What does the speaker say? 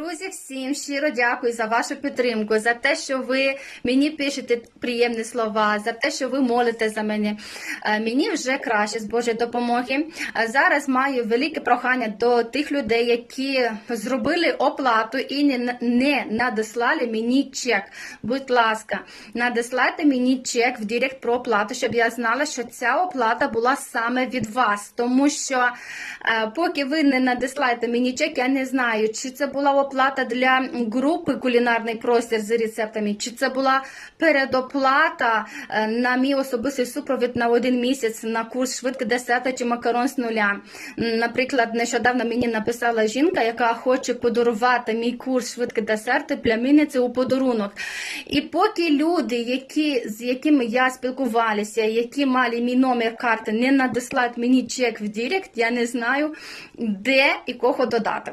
Друзі, всім щиро дякую за вашу підтримку, за те, що ви мені пишете приємні слова, за те, що ви молите за мене. Е, Мені вже краще з Божої допомоги. Е, Зараз маю велике прохання до тих людей, які зробили оплату і не, надіслали мені чек. Будь ласка, надіслайте мені чек в Директ про оплату, щоб я знала, що ця оплата була саме від вас. Тому що е, поки ви не надіслаєте мені чек, я не знаю, чи це була оплата для групи кулінарний простір з рецептами, чи це була передоплата е, на мій особистий супровід на один місяць на курс швидке десерта чи макарон з нуля. Наприклад, нещодавно мені написала жінка, яка хоче подарувати мій курс швидке десерти племінниці у подарунок. І поки люди, які, з якими я спілкувалася, які мали мій номер карти, не надіслать мені чек в Директ, я не знаю, де і кого додати.